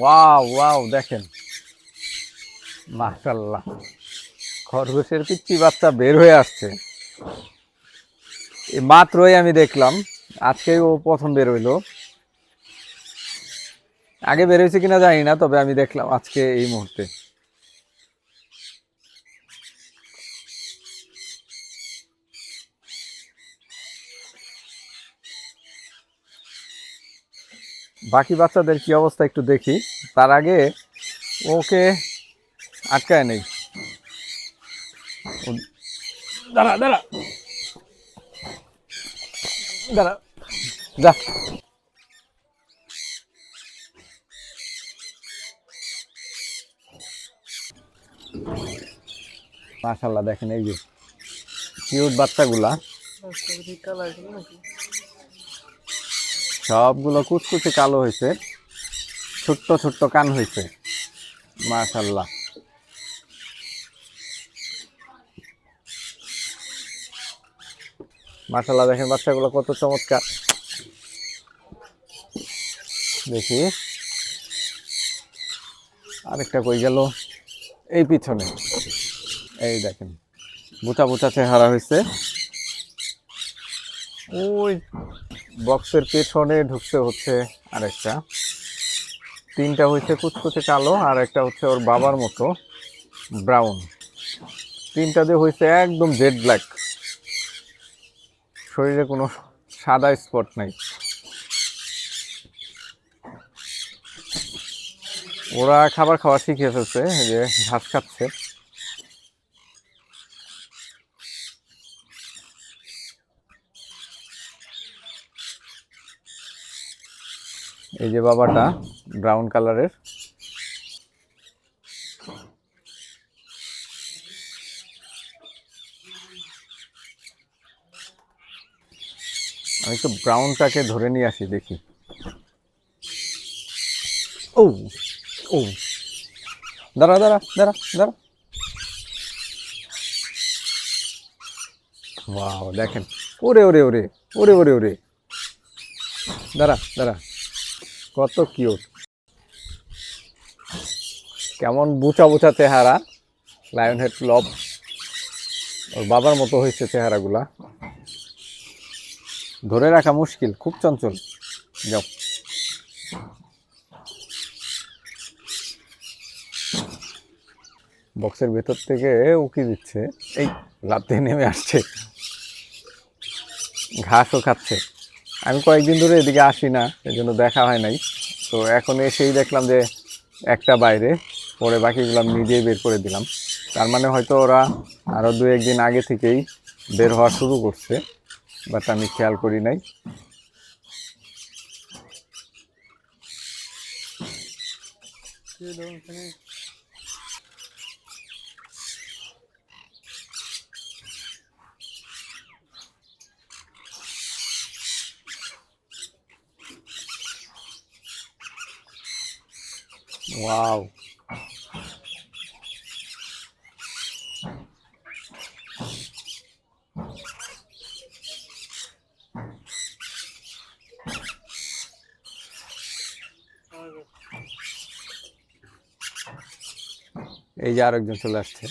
Wow wow, দেখেন। মাশাল্লাহ খরগোশের পিচ্ছি বাচ্চা বের হয়ে আসছে। মাত্রই আমি দেখলাম। আজকে ও প্রথম বের হইল। আগে বের হয়েছে কিনা জানি না, তবে আমি দেখলাম আজকে এই মুহূর্তে। বাকি বাচ্চাদের কি অবস্থা একটু দেখি। তার আগে ওকে আটকায় নেই। দাঁড়া দাঁড়া। দাঁড়া। যা। মাশাল্লাহ দেখেন এই যে কিউট বাচ্চাগুলা। সবগুলো কুচকুচে কালো হয়েছে, ছোট্ট ছোট্ট কান হয়েছে মাশাল্লাহ মাশাল্লাহ দেখেন বাচ্চাগুলো কত চমৎকার। দেখি। আরেকটা কই গেল? এই পিছনে। এই দেখেন বুচা বুচা চেহারা হয়েছে। ওই বক্সের পেছনে ঢুকছে হচ্ছে আরেকটা। তিনটা হচ্ছে কুচকুচে কালো, আর একটা হচ্ছে ওর বাবার মতো ব্রাউন। তিনটা দিয়ে হয়েছে একদম জেড ব্ল্যাক শরীরে কোনো সাদা স্পট নাই। ওরা খাবার খাওয়া শিখে ফেলছে যে ঘাস খাচ্ছে। এই যে বাবাটা ব্রাউন কালারের। আমি একটু ব্রাউনটাকে ধরে নিয়ে আসি, দেখি। ও! ও। দাঁড়া দাঁড়া দাঁড়া দাঁড়া। ওয়াও, দেখেন। ওরে ওরে ওরে ওরে ওরে ওরে। দাঁড়া দাঁড়া। কত কিউট কেমন বুচা বুচা চেহারা। লায়ন হেড লব ওর বাবার মতো হয়েছে চেহারাগুলা। ধরে রাখা মুশকিল, খুব চঞ্চল। যাও। বক্সের ভেতর থেকে উকি দিচ্ছে। এই লাতে নেমে আসছে। ঘাসও খাচ্ছে। আমি কয়েকদিন ধরে এদিকে আসি না এই জন্য দেখা হয় নাই। তো এখন এসেই দেখলাম যে একটা বাইরে, পরে বাকিগুলো নিজেই বের করে দিলাম। তার মানে হয়তো ওরা আরও দু একদিন আগে থেকেই বের হওয়া শুরু করছে, বাট আমি খেয়াল করি নাই। ওয়াও এই যে আরেকজন চলে আসছে।